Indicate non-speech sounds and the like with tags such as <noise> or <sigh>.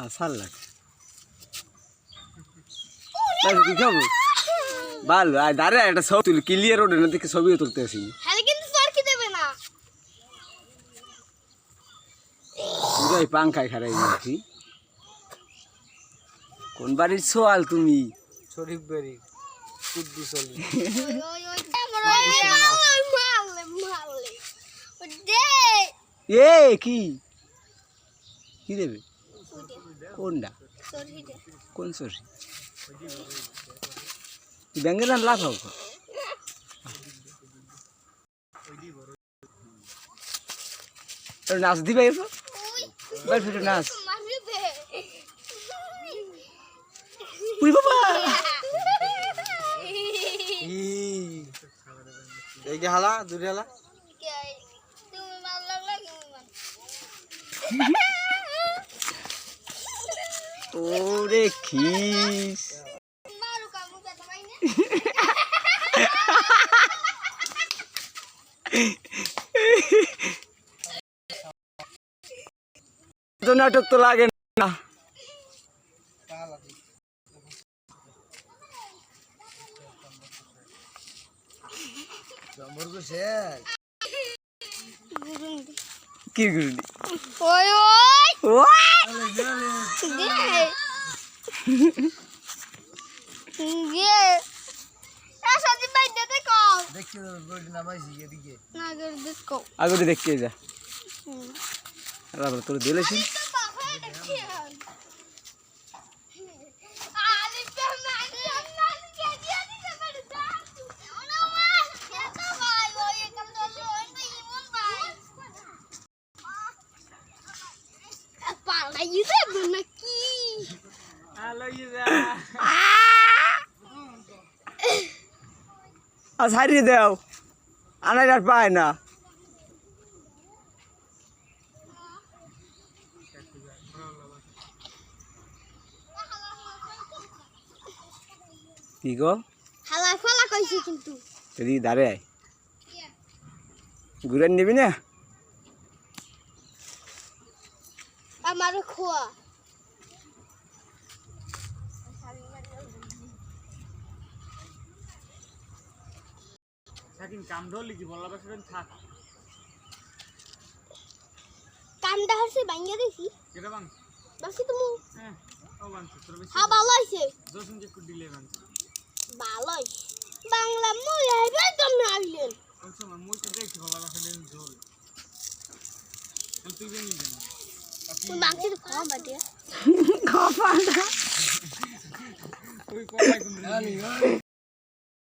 আর সাল্লাদ কি খাব ভালো আর দাঁড়ে একটা ছবি তুলি ক্লিয়ার ওঠে না দেখে ছবিও তুলতে আসি হ্যাঁ কিন্তু সরকি দেবে না পুরাই পাঙ্খায় খারাই যাচ্ছি কোন বাড়ির সোয়াল তুমি শরীফ বেরি কুদ্দুস এ কি কি দেবে কোনটা? কোন সরষে ব্যাঙ্গে না লাভ হোক নাচ দিবে বাইর ফিরে নাচ। উই বাবা! এই হালা দূরে হালা। তুমি লাগলা <laughs> ওরে খিস। তো নাটক তো লাগে না। কি গুরুনি ওই আগে দেখতে যা। তোর দিলেছি পালা ইতে নাকি আজ হারিয়ে দেও আনাই আর পায় না কি গো হালা ফালা কইছি কিন্তু এদিকে দাঁড়ে আয় ঘুরে নিবি না আমার খোয়া। সাকিন কাম ধরলি কি? বলা বসবেন থাক। কান্দা হচ্ছে ভাঙ্গা দিছি। কেটা বাসি তুমি হ্যাঁ ও বাংছে তোর বেশি হ্যাঁ ভালো দশম যে একটু বাংছে ভালো বাংলা মই আইবে তুমি আইলেন। কোন সময় মুই তো দেখছি বলা ঝোল। তুই জানি জানি খাওয়া